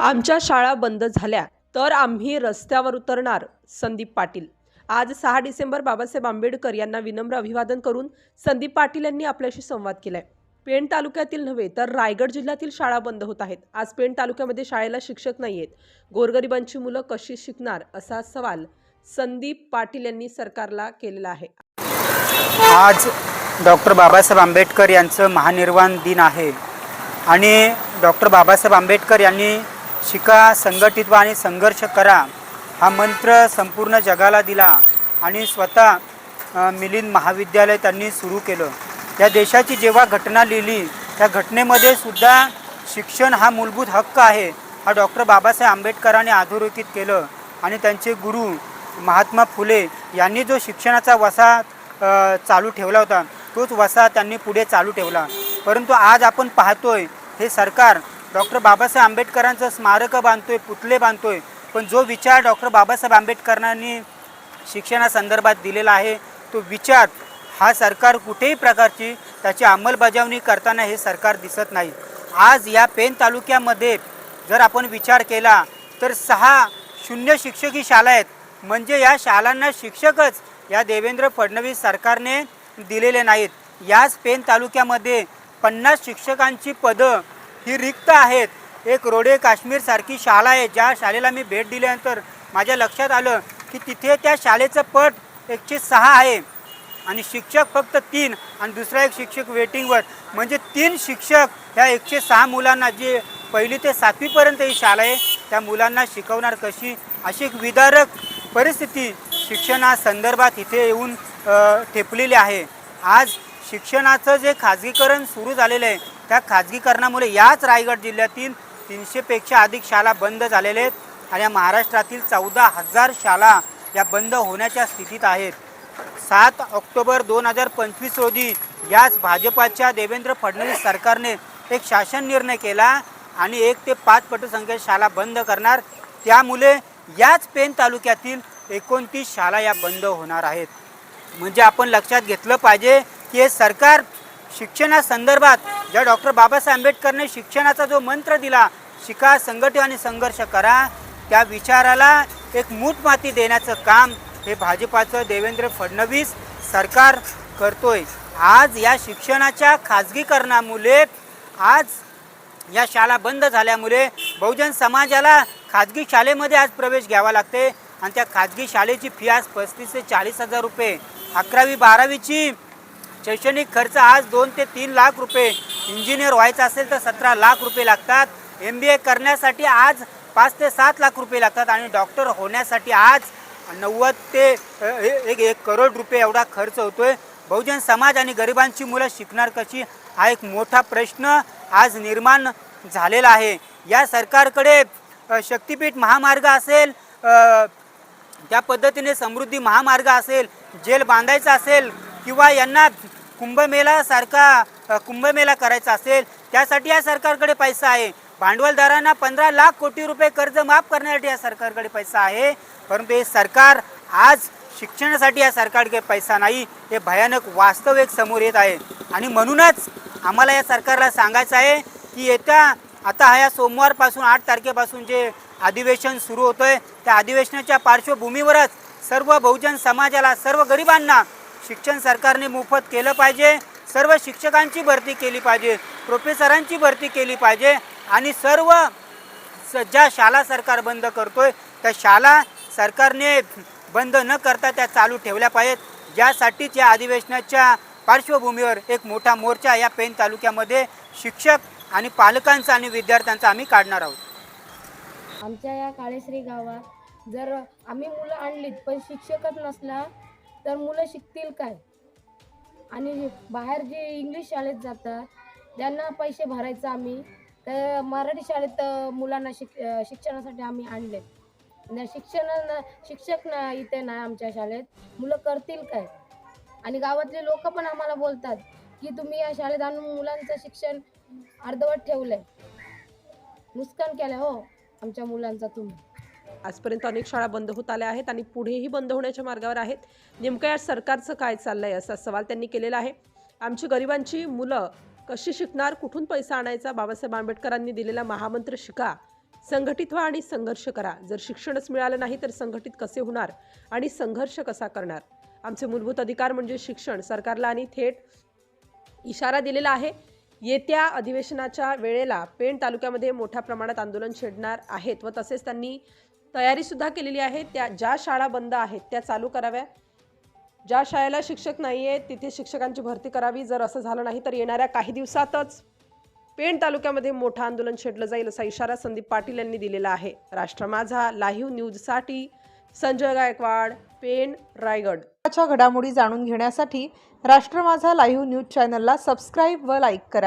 आमच्या शाळा बंद झाल्या तर आम्ही रस्त्यावर उतरणार संदीप पाटील. आज सहा डिसेंबर बाबासाहेब आंबेडकर यांना विनम्र अभिवादन करून संदीप पाटील यांनी आपल्याशी संवाद केलाय. पेण तालुक्यातील नव्हे तर रायगड जिल्ह्यातील शाळा बंद होत आहेत. आज पेण तालुक्यामध्ये शाळेला शिक्षक नाही आहेत. गोरगरिबांची मुलं कशी शिकणार असा सवाल संदीप पाटील यांनी सरकारला केलेला आहे. आज डॉक्टर बाबासाहेब आंबेडकर यांचं महानिर्वाण दिन आहे. आणि डॉक्टर बाबासाहेब आंबेडकर यांनी शिका संघटित आणि संघर्ष करा. हा मंत्र संपूर्ण जगाला दिला आणि स्वतः मिलिंद महाविद्यालय त्यांनी सुरू केलं. या देशाची जेव्हा घटना लिहिली त्या घटनेमध्ये सुद्धा शिक्षण हा मूलभूत हक्क आहे. हा डॉक्टर बाबासाहेब आंबेडकरांनी अधोरेखित केलं आणि त्यांचे गुरु महात्मा फुले यांनी जो शिक्षणाचा वसा चालू ठेवला होता तोच वसा त्यांनी पुढे चालू ठेवला. परंतु आज आपण पाहतोय हे सरकार डॉक्टर बाबासाहेब आंबेडकरांचं स्मारकं बांधतोय पुतले बांधतोय पण जो विचार डॉक्टर बाबासाहेब आंबेडकरांनी शिक्षणासंदर्भात दिलेला आहे तो विचार हा सरकार कुठेही प्रकारची त्याची अंमलबजावणी करताना हे सरकार दिसत नाही. आज या पेन तालुक्यामध्ये जर आपण विचार केला तर सहा शून्य शिक्षकी शाळा आहेत. म्हणजे या शाळांना शिक्षकच या देवेंद्र फडणवीस सरकारने दिलेले नाहीत. याच पेन तालुक्यामध्ये पन्नास शिक्षकांची पदं ही रिक्त आहेत. एक रोडे काश्मीरसारखी शाळा आहे. ज्या शाळेला मी भेट दिल्यानंतर माझ्या लक्षात आलं की तिथे त्या शाळेचं पट एकशे सहा आहे. आणि शिक्षक फक्त तीन आणि दुसरा एक शिक्षक वेटिंगवर. म्हणजे तीन शिक्षक ह्या एकशे सहा मुलांना जे पहिली ते सातवीपर्यंत ही शाळा आहे त्या मुलांना शिकवणार कशी? अशी एक विदारक परिस्थिती शिक्षणासंदर्भात इथे येऊन ठेपलेली आहे. आज शिक्षणाचं जे खाजगीकरण सुरू झालेलं आहे त्या खाजगीकरणामुळे याच रायगड जिल्ह्यातील तीनशेपेक्षा अधिक शाळा बंद झालेल्या आहेत आणि या महाराष्ट्रातील चौदा हजार शाळा या बंद होण्याच्या स्थितीत आहेत. सात ऑक्टोबर दोन हजार पंचवीस रोजी याच भाजपाच्या देवेंद्र फडणवीस सरकारने एक शासन निर्णय केला आणि एक ते पाच पटसंख्येत शाळा बंद करणार. त्यामुळे याच पेन तालुक्यातील एकोणतीस शाळा या बंद होणार आहेत. म्हणजे आपण लक्षात घेतलं पाहिजे की हे सरकार शिक्षणासंदर्भात ज्या डॉक्टर बाबासाहेब आंबेडकरने शिक्षणाचा जो मंत्र दिला शिका संघटित आणि संघर्ष करा त्या विचाराला एक मूठ माती देण्याचं काम हे भाजपाचं देवेंद्र फडणवीस सरकार करतोय. आज या शिक्षणाच्या खाजगीकरणामुळे आज या शाळा बंद झाल्यामुळे बहुजन समाजाला खाजगी शाळेमध्ये आज प्रवेश घ्यावा लागते आणि त्या खाजगी शाळेची फी आज पस्तीस ते चाळीस हजार रुपये. अकरावी बारावीची शैक्षणिक खर्च आज दोन ते तीन लाख रुपये. इंजिनियर व्हायचं असेल तर सतरा लाख रुपये लागतात. एम बी ए करण्यासाठी आज पाच ते सात लाख रुपये लागतात आणि डॉक्टर होण्यासाठी आज नव्वद ते एक एक करोड रुपये एवढा खर्च होतोय. बहुजन समाज आणि गरिबांची मुलं शिकणार कशी? हा एक मोठा प्रश्न आज निर्माण झालेला आहे. या सरकारकडे शक्तिपीठ महामार्ग असेल त्या पद्धतीने समृद्धी महामार्ग असेल जेल बांधायचा असेल किंवा यांना कुंभमेळासारखा अ, कुंभमेळा करायचा असेल त्यासाठी या सरकारकडे पैसा आहे. भांडवलदारांना पंधरा लाख कोटी रुपये कर्ज माफ करण्यासाठी या सरकारकडे पैसा आहे. परंतु हे सरकार आज शिक्षणासाठी या सरकारकडे पैसा नाही. हे भयानक वास्तव एक समोर येत आहे. आणि म्हणूनच आम्हाला या सरकारला सांगायचं आहे की येत्या आता हा या सोमवारपासून आठ तारखेपासून जे अधिवेशन सुरू होतं आहे त्या अधिवेशनाच्या पार्श्वभूमीवरच सर्व बहुजन समाजाला सर्व गरिबांना शिक्षण सरकारने मोफत केलं पाहिजे. सर्व शिक्षकांची भरती केली पाहिजे. प्रोफेसरांची भरती केली पाहिजे. आणि सर्व स- ज्या शाळा सरकार बंद करतोय त्या शाळा सरकारने बंद न करता त्या चालू ठेवल्या पाहिजेत. ज्यासाठीच या अधिवेशनाच्या पार्श्वभूमीवर एक मोठा मोर्चा या पेन तालुक्यामध्ये शिक्षक आणि पालकांचा आणि विद्यार्थ्यांचा आम्ही काढणार आहोत. आमच्या या काळेश्री गावात जर आम्ही मुलं आणलीत पण शिक्षकच नसला तर मुलं शिकतील काय? आणि बाहेर जे इंग्लिश शाळेत जातात त्यांना पैसे भरायचं आम्ही. तर मराठी शाळेत मुलांना शिक शिक्षणासाठी आम्ही आणले आणि शिक्षण शिक्षक ना इथे नाही आमच्या शाळेत. मुलं करतील काय? आणि गावातले लोक पण आम्हाला बोलतात की तुम्ही या शाळेत आणून मुलांचं शिक्षण अर्धवट ठेवलंय. नुकसान केलं हो आमच्या मुलांचा तुम्ही. आजपर्यंत अनेक शाळा बंद होत आल्या आहेत आणि पुढेही बंद होण्याच्या मार्गावर आहेत. नेमकं या सरकारचं काय चाललं आहे असा सवाल त्यांनी केलेला आहे. आमची गरिबांची मुलं कशी शिकणार कुठून पैसा आणायचा बाबासाहेब आंबेडकरांनी दिलेला महामंत्र शिका. संघटित व्हा आणि संघर्ष करा. जर शिक्षणच मिळालं नाही तर संघटित कसे होणार आणि संघर्ष कसा करणार? आमचे मूलभूत अधिकार म्हणजे शिक्षण. सरकारला आणि थेट इशारा दिलेला आहे. येत्या अधिवेशनाच्या वेळेला पेण तालुक्यामध्ये मोठ्या प्रमाणात आंदोलन छेडणार आहेत व तसेच त्यांनी तयारीसुद्धा केलेली आहे. त्या ज्या शाळा बंद आहेत त्या चालू कराव्या. ज्या शाळेला शिक्षक नाही आहेत तिथे शिक्षकांची भरती करावी. जर असं झालं नाही तर येणाऱ्या काही दिवसातच पेण तालुक्यामध्ये मोठं आंदोलन छेडलं जाईल असा इशारा संदीप पाटील यांनी दिलेला आहे. राष्ट्र माझा लाईव्ह न्यूजसाठी संजय गायकवाड पेण रायगड. घडामोडी जाणून घेण्यासाठी राष्ट्र माझा लाईव्ह न्यूज चॅनलला सबस्क्राईब व लाईक करा.